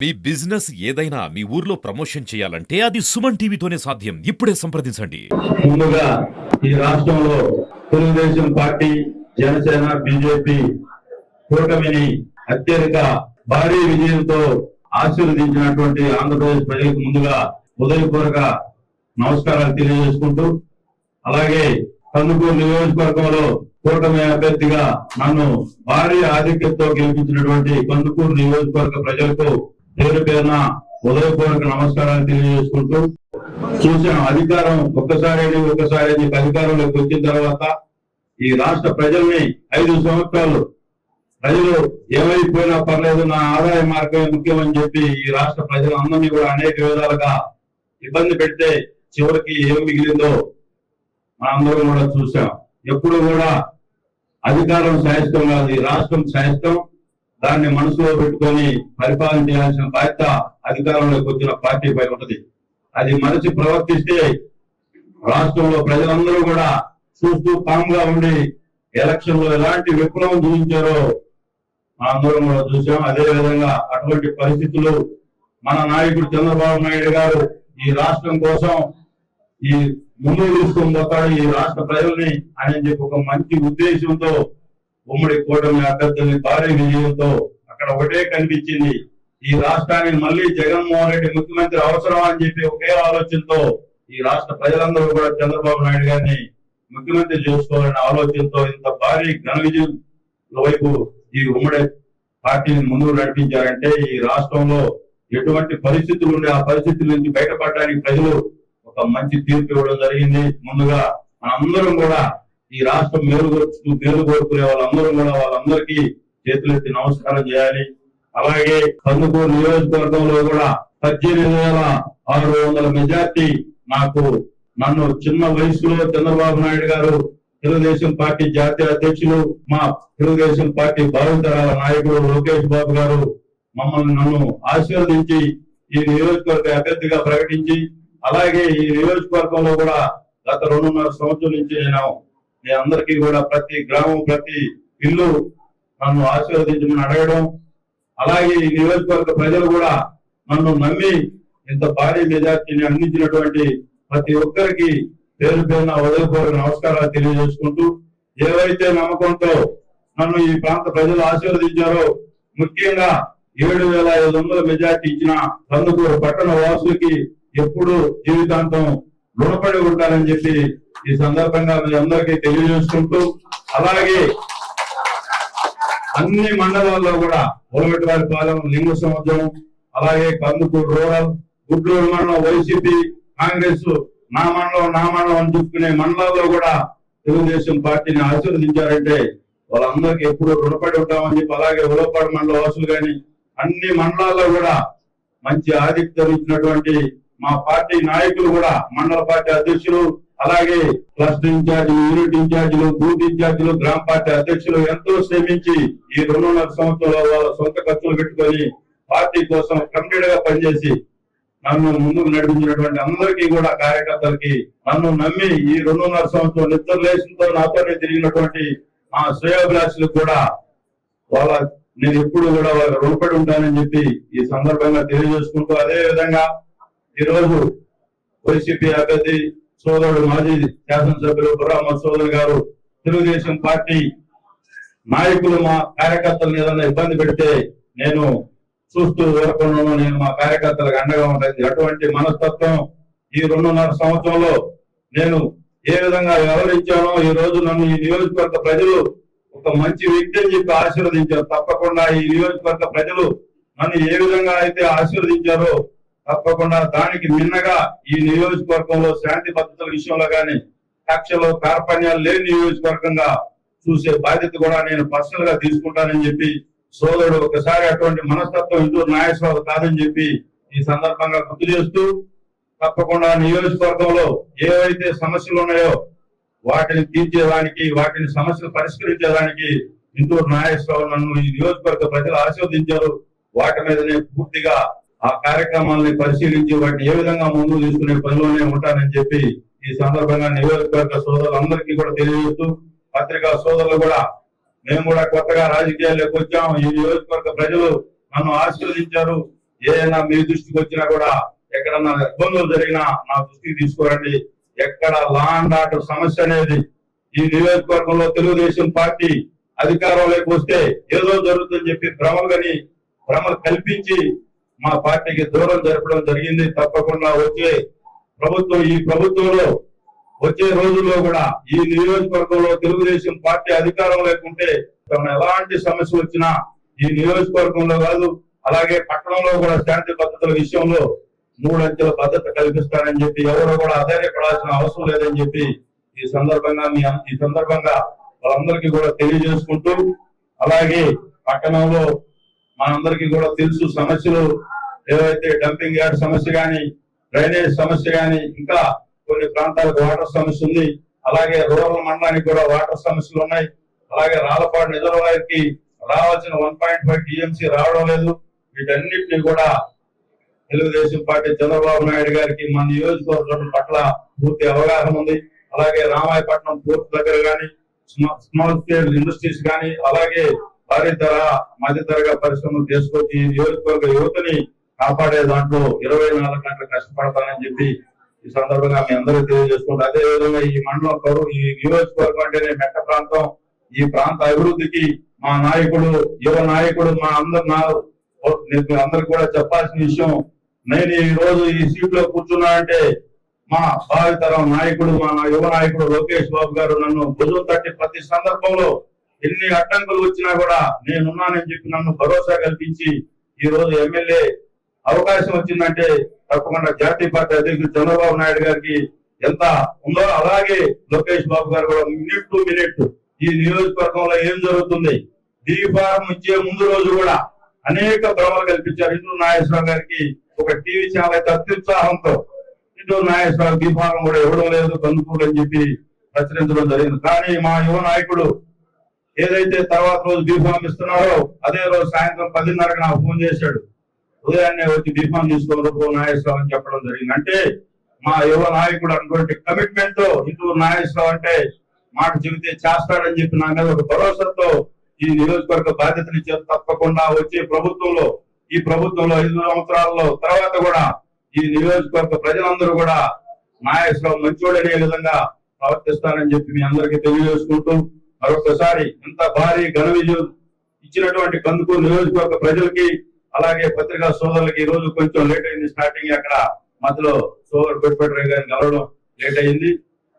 మీ business ఏదైనా మీ ఊర్లో promotion చేయాలంటే అది సుమన్ టీవీతోనే సాధ్యం. ఇప్పుడే సంప్రదించండి. ముందుగా ఈ రాష్ట్రంలో తెలుగుదేశం పార్టీ జనసేన బిజెపి కూటమిని అత్యధిక భారీ విజయంతో ఆశీర్వదించినటువంటి ఆంధ్రప్రదేశ్ ప్రజలకు ముందుగా ఉదయపూర్వక నమస్కారాలు తెలియజేసుకుంటూ అలాగే కందుకూరు నియోజకవర్గంలో కూటమి అభ్యర్థిగా నన్ను భారీ ఆధిక్యతతో గెలిపించినటువంటి కందుకూరు నియోజకవర్గ ప్రజలకు పేరు పేరున ఉదయపూర్వక నమస్కారాలు తెలియజేసుకుంటూ చూసిన అధికారం ఒక్కసారి ఒక్కసారి అని అధికారంలోకి వచ్చిన తర్వాత ఈ రాష్ట్ర ప్రజల్ని ఐదు సంవత్సరాలు ప్రజలు ఏమైపోయినా పర్లేదు నా ఆదాయ మార్గమే ముఖ్యం అని చెప్పి ఈ రాష్ట్ర ప్రజలందరినీ కూడా అనేక విధాలుగా ఇబ్బంది పెడితే చివరికి ఏం మిగిలిందో మనందరం కూడా చూసాం ఎప్పుడు కూడా అధికారం శాశ్వతం కాదు ఈ రాష్ట్రం శాశ్వతం దాన్ని మనసులో పెట్టుకొని పరిపాలన చేయాల్సిన బాధ్యత అధికారంలోకి వచ్చిన పార్టీపై ఉంటది. అది మనిషి ప్రవర్తిస్తే రాష్ట్రంలో ప్రజలందరూ కూడా చూస్తూ కామ్గా ఉండి ఎలక్షన్లో ఎలాంటి విప్లవం చూపించారో మనందరం కూడా చూసాం అదే విధంగా అటువంటి పరిస్థితులు మన నాయకుడు చంద్రబాబు నాయుడు గారు ఈ రాష్ట్రం కోసం ఈ ముందు తీసుకొని పోతాడు. ఈ రాష్ట్ర ప్రజల్ని అని చెప్పి ఒక మంచి ఉద్దేశంతో ఉమ్మడి కూటమి అభ్యర్థుల్ని భారీ విజయంతో అక్కడ ఒకటే కనిపించింది. ఈ రాష్ట్రానికి మళ్ళీ జగన్మోహన్ రెడ్డి ముఖ్యమంత్రి అవసరం అని చెప్పి ఒకే ఆలోచనతో ఈ రాష్ట్ర ప్రజలందరూ కూడా చంద్రబాబు నాయుడు గారిని ముఖ్యమంత్రి చేసుకోవాలనే ఆలోచనతో ఇంత భారీ ఘన విజయం వైపు ఈ ఉమ్మడి పార్టీని ముందుకు నడిపించారంటే ఈ రాష్ట్రంలో ఎటువంటి పరిస్థితులు ఉండే ఆ పరిస్థితుల నుంచి బయటపడడానికి ప్రజలు ఒక మంచి తీర్పు ఇవ్వడం జరిగింది. ముందుగా మనందరం కూడా ఈ రాష్ట్రం మేలు మేలు కోరుకునే వాళ్ళందరూ కూడా వాళ్ళందరికీ చేతులెత్తి నమస్కారం చేయాలి. అలాగే కందుకూరు నియోజకవర్గంలో కూడా పద్దెనిమిది వేల ఆరు వందల మెజార్టీ నాకు నన్ను చిన్న వయసులో చంద్రబాబు నాయుడు గారు తెలుగుదేశం పార్టీ జాతీయ అధ్యక్షులు మా తెలుగుదేశం పార్టీ భావితరాల నాయకుడు లోకేష్ బాబు గారు మమ్మల్ని నన్ను ఆశీర్వదించి ఈ నియోజకవర్గ అభ్యర్థిగా ప్రకటించి అలాగే ఈ నియోజకవర్గంలో కూడా గత రెండున్నర సంవత్సరం నుంచి నేను మీ అందరికీ కూడా ప్రతి గ్రామం ప్రతి ఇల్లు నన్ను ఆశీర్వదించమని అడగడం. అలాగే ఈ నియోజకవర్గ ప్రజలు కూడా నన్ను నమ్మి ఇంత భారీ మెజార్టీని అందించినటువంటి ప్రతి ఒక్కరికి పేరు పేరున ఉదయపూర్వక నమస్కారాలు తెలియజేసుకుంటూ ఏవైతే నమ్మకంతో నన్ను ఈ ప్రాంత ప్రజలు ఆశీర్వదించారో ముఖ్యంగా ఏడు వేల ఐదు వందల మెజార్టీ ఇచ్చిన కందుకూరు పట్టణ వాసులకి ఎప్పుడు జీవితాంతం రుణపడి ఉంటారని చెప్పి ఈ సందర్భంగా మీ అందరికీ తెలియజేసుకుంటూ అలాగే అన్ని మండలాల్లో కూడా ఉలగటివారి పాలెం లింగ సముద్రం అలాగే కందుకూరు రూరల్ గుడ్లూరు మండలం వైసీపీ కాంగ్రెస్ నా మండలం నా మండలం అని చెప్పుకునే మండలాల్లో కూడా తెలుగుదేశం పార్టీని ఆశీర్వదించారంటే వాళ్ళందరికీ ఎప్పుడు రుణపడి ఉంటామని చెప్పి అలాగే ఉలవపాడు మండల వాసులు కానీ అన్ని మండలాల్లో కూడా మంచి ఆధిక్యత ఇచ్చినటువంటి మా పార్టీ నాయకులు కూడా మండల పార్టీ అధ్యక్షులు అలాగే క్లస్టర్ ఇన్ఛార్జీలు యూనిట్ ఇన్ఛార్జీలు బూత్ ఇన్ఛార్జీలు గ్రామ పార్టీ అధ్యక్షులు ఎంతో శ్రమించి ఈ రెండున్నర సంవత్సరంలో వాళ్ళ సొంత ఖర్చులు పెట్టుకొని పార్టీ కోసం కమిటెడ్గా పనిచేసి నన్ను ముందుకు నడిపించినటువంటి అందరికీ కూడా కార్యకర్తలకి నన్ను నమ్మి ఈ రెండున్నర సంవత్సరం నిద్రలేషన్తో నాతోనే తిరిగినటువంటి ఆ శ్రేయోభిలాషులకు కూడా వాళ్ళ నేను ఎప్పుడు కూడా వాళ్ళ రుణపడి ఉంటానని చెప్పి ఈ సందర్భంగా తెలియజేసుకుంటూ అదే విధంగా ఈ రోజు వైసీపీ అభ్యర్థి సోదరుడు మాజీ శాసనసభ్యులు బుర్రామద్ సోదరు గారు తెలుగుదేశం పార్టీ నాయకులు మా కార్యకర్తలను ఏదైనా ఇబ్బంది పెడితే నేను చూస్తూ ఊరకుండా నేను మా కార్యకర్తలకు అండగా ఉంటుంది అటువంటి మనస్తత్వం ఈ రెండున్నర సంవత్సరంలో నేను ఏ విధంగా వ్యవహరించానో ఈ రోజు నన్ను ఈ నియోజకవర్గ ప్రజలు ఒక మంచి వ్యక్తి అని చెప్పి ఆశీర్వదించారు. తప్పకుండా ఈ నియోజకవర్గ ప్రజలు నన్ను ఏ విధంగా అయితే ఆశీర్వదించారో తప్పకుండా దానికి మిన్నగా ఈ నియోజకవర్గంలో శాంతి భద్రతల విషయంలో కానీ కక్షలో కార్పణ్యాలు లేని నియోజకవర్గంగా చూసే బాధ్యత కూడా నేను పర్సనల్గా తీసుకుంటానని చెప్పి సోదరుడు ఒకసారి అటువంటి మనస్తత్వం ఇంటూరు నాగేశ్వరరావు కాదని చెప్పి ఈ సందర్భంగా గుర్తు చేస్తూ తప్పకుండా నియోజకవర్గంలో ఏవైతే సమస్యలు ఉన్నాయో వాటిని తీర్చేదానికి వాటిని సమస్యలు పరిష్కరించేదానికి ఇంటూరు నాగేశ్వరరావు నన్ను ఈ నియోజకవర్గ ప్రజలు ఆశీర్వదించారు. వాటి మీద నేను పూర్తిగా ఆ కార్యక్రమాలని పరిశీలించి వాటిని ఏ విధంగా ముందు తీసుకునే పనిలోనే ఉంటానని చెప్పి ఈ సందర్భంగా నియోజకవర్గ సోదరులందరికీ కూడా తెలియజేస్తూ పత్రికా సోదరులు కూడా మేము కూడా కొత్తగా రాజకీయాల్లోకి వచ్చాం ఈ నియోజకవర్గ ప్రజలు నన్ను ఆశీర్వదించారు. ఏదైనా మీ దృష్టికి వచ్చినా కూడా ఎక్కడన్నా ఇబ్బందులు జరిగినా నా దృష్టికి తీసుకురండి. ఎక్కడ లా అండ్ ఆర్డర్ సమస్య అనేది ఈ నియోజకవర్గంలో తెలుగుదేశం పార్టీ అధికారంలోకి వస్తే ఏదో జరుగుతుందని చెప్పి భ్రమలు కానీ భ్రమలు కల్పించి మా పార్టీకి దూరం జరపడం జరిగింది తప్పకుండా వచ్చే ప్రభుత్వం ఈ ప్రభుత్వంలో వచ్చే రోజుల్లో కూడా ఈ నియోజకవర్గంలో తెలుగుదేశం పార్టీ అధికారం లేకుంటే తమ ఎలాంటి సమస్య వచ్చినా ఈ నియోజకవర్గంలో కాదు అలాగే పట్టణంలో కూడా శాంతి భద్రతల విషయంలో మూడంచెల భద్రత కల్పిస్తానని చెప్పి ఎవరు కూడా అధైర్యపడాల్సిన అవసరం లేదని చెప్పి ఈ సందర్భంగా మీ ఈ సందర్భంగా వాళ్ళందరికీ కూడా తెలియజేసుకుంటూ అలాగే పట్టణంలో మనందరికీ కూడా తెలుసు సమస్యలు ఏవైతే డంపింగ్ యార్డ్ సమస్య కానీ డ్రైనేజ్ సమస్య కానీ ఇంకా కొన్ని ప్రాంతాలకు వాటర్ సమస్య ఉంది. అలాగే రూరల్ మండలానికి కూడా వాటర్ సమస్యలు ఉన్నాయి. అలాగే రాలపాడు రిజర్వాయర్కి రావాల్సిన వన్ పాయింట్ ఫైవ్ టీఎంసీ రావడం లేదు. వీటన్నిటిని కూడా తెలుగుదేశం పార్టీ చంద్రబాబు నాయుడు గారికి మన నియోజకవర్గం పట్ల పూర్తి అవగాహన ఉంది. అలాగే రామాయపట్నం పోర్ట్ దగ్గర కానీ స్మాల్ స్కేల్ ఇండస్ట్రీస్ కానీ అలాగే భారీ ధర మధ్య ధరగా పరిశ్రమలు తీసుకొచ్చి నియోజకవర్గ యువతని కాపాడే దాంట్లో ఇరవై నాలుగు గంటలు కష్టపడతానని చెప్పి ఈ సందర్భంగా మీ అందరూ తెలియజేసుకుంటారు అదే విధంగా ఈ మండలం కరు ఈ నియోజకవర్గం అంటేనే మెట్ట ప్రాంతం. ఈ ప్రాంత అభివృద్ధికి మా నాయకుడు యువ నాయకుడు మా అందరు అందరికి కూడా చెప్పాల్సిన విషయం నేను ఈ రోజు ఈ సీట్లో కూర్చున్నా అంటే మా భావితరం నాయకుడు మా యువ నాయకుడు లోకేష్ బాబు గారు నన్ను భుజం తట్టి ప్రతి సందర్భంలో ఎన్ని అడ్డంకులు వచ్చినా కూడా నేనున్నానని చెప్పి నన్ను భరోసా కల్పించి ఈ రోజు ఎమ్మెల్యే అవకాశం వచ్చిందంటే తప్పకుండా జాతీయ పార్టీ అధ్యక్షుడు చంద్రబాబు నాయుడు గారికి ఎంత ఉందో అలాగే లోకేష్ బాబు గారు కూడా మినిట్ టు మినిట్ ఈ నియోజకవర్గంలో ఏం జరుగుతుంది? దీపారం ఇచ్చే ముందు రోజు కూడా అనేక భ్రమలు కల్పించారు ఇటు నాగేశ్వరరావు గారికి. ఒక టీవీ ఛానల్ అయితే అత్యుత్సాహంతో ఇటు నాగేశ్వరరావు దీపారం కూడా ఇవ్వడం లేదు కందుకూరు అని చెప్పి ప్రచురించడం జరిగింది. కానీ మా యువ నాయకుడు ఏదైతే తర్వాత రోజు బీఫామ్ ఇస్తున్నారో అదే రోజు సాయంత్రం పదిన్నరకు నాకు ఫోన్ చేశాడు. ఉదయాన్నే వచ్చి బీఫామ్ తీసుకొని రూపం నాగేశ్వరరావు అని చెప్పడం జరిగింది. అంటే మా యువ నాయకుడు అటువంటి కమిట్మెంట్తో ఇంటూరు నాగేశ్వరరావు అంటే మాట చెబితే చేస్తాడని చెప్పి నా మీద ఒక భరోసాతో ఈ నియోజకవర్గ బాధ్యతని తప్పకుండా వచ్చే ప్రభుత్వంలో ఈ ప్రభుత్వంలో ఐదు సంవత్సరాల్లో తర్వాత కూడా ఈ నియోజకవర్గ ప్రజలందరూ కూడా నాగేశ్వరరావు మంచోడనే విధంగా ప్రవర్తిస్తానని చెప్పి మీ అందరికీ తెలియజేసుకుంటూ మరొకసారి ఇంత భారీ ఘన విజయం ఇచ్చినటువంటి కందుకూరు నియోజకవర్గ ప్రజలకి అలాగే పత్రికా సోదరులకి ఈ రోజు కొంచెం లేట్ అయింది స్టార్టింగ్ అక్కడ మధ్యలో సోదరు పెట్టుబడి గారిని కలవడం లేట్ అయింది.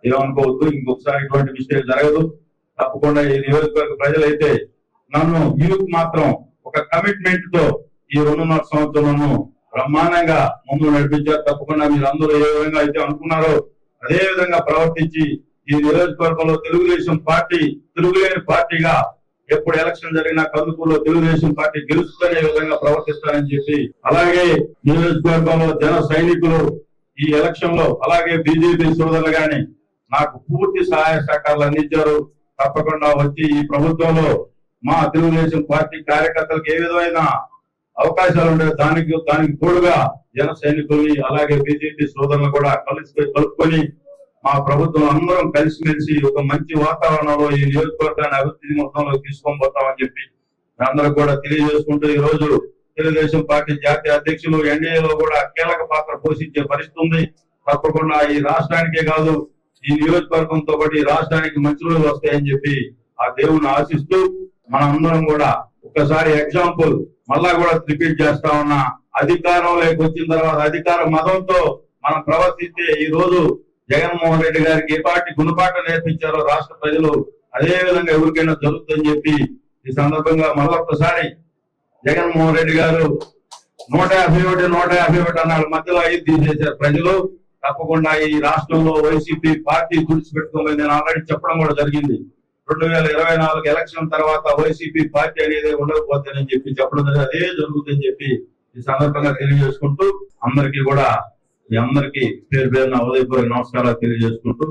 ఏమనుకోవద్దు ఇంకొకసారి ఇటువంటి మిస్టేక్ జరగదు. తప్పకుండా ఈ నియోజకవర్గ ప్రజలైతే నన్ను యూత్ మాత్రం ఒక కమిట్మెంట్తో ఈ రెండున్నర సంవత్సరంలో బ్రహ్మాండంగా ముందు నడిపించారు. తప్పకుండా మీరు అందరూ ఏ విధంగా అయితే అనుకున్నారో అదే విధంగా ప్రవర్తించి ఈ నియోజకవర్గంలో తెలుగుదేశం పార్టీ తిరుగులేని పార్టీగా ఎప్పుడు ఎలక్షన్ జరిగినా కందుకూరులో తెలుగుదేశం పార్టీ గెలుస్తుందనే విధంగా ప్రవర్తిస్తానని చెప్పి అలాగే నియోజకవర్గంలో జన సైనికులు ఈ ఎలక్షన్లో అలాగే బీజేపీ సోదరులు గాని నాకు పూర్తి సహాయ సహకారాలు అందించారు. తప్పకుండా వచ్చి ఈ ప్రభుత్వంలో మా తెలుగుదేశం పార్టీ కార్యకర్తలకు ఏ విధమైన అవకాశాలు ఉండే దానికి దానికి తోడుగా జన సైనికుల్ని అలాగే బీజేపీ సోదరులు కూడా కలిసి కలుపుకొని మా ప్రభుత్వం అందరం కలిసిమెలిసి ఒక మంచి వాతావరణంలో ఈ నియోజకవర్గాన్ని అభివృద్ధి మొత్తంలో తీసుకొని పోతామని చెప్పి అందరూ కూడా తెలియజేసుకుంటూ ఈ రోజు తెలుగుదేశం పార్టీ జాతీయ అధ్యక్షులు ఎన్డీఏలో కూడా కీలక పాత్ర పోషించే పరిస్థితి ఉంది. తప్పకుండా ఈ రాష్ట్రానికే కాదు ఈ నియోజకవర్గంతో పాటు రాష్ట్రానికి మంచి రోజులు వస్తాయని చెప్పి ఆ దేవుని ఆశిస్తూ మన అందరం కూడా ఒక్కసారి ఎగ్జాంపుల్ మళ్ళా కూడా రిపీట్ చేస్తా ఉన్నా. అధికారంలోకి వచ్చిన తర్వాత అధికార మతంతో మనం ప్రవర్తిస్తే ఈ రోజు జగన్మోహన్ రెడ్డి గారికి ఏ పార్టీ గుణపాఠం నేర్పించారో రాష్ట్ర ప్రజలు అదే విధంగా ఎవరికైనా జరుగుతుందని చెప్పి ఈ సందర్భంగా మళ్ళొక్కసారి జగన్మోహన్ రెడ్డి గారు నూట యాభై ఒకటి నూట యాభై ఒకటి అన్నాడు. మధ్యలో ఐదు తీసేశారు ప్రజలు. తప్పకుండా ఈ రాష్ట్రంలో వైసీపీ పార్టీ తుడిచిపెట్టుకోమని నేను ఆల్రెడీ చెప్పడం కూడా జరిగింది. రెండు వేల ఇరవై నాలుగు ఎలక్షన్ తర్వాత వైసీపీ పార్టీ అనేది ఉండకపోతేనని చెప్పి చెప్పడం అదే జరుగుతుందని చెప్పి ఈ సందర్భంగా తెలియజేసుకుంటూ అందరికీ కూడా మీ అందరికీ పేరు పేరున ఉదయపూర్వక నమస్కారాలు తెలియజేసుకుంటూ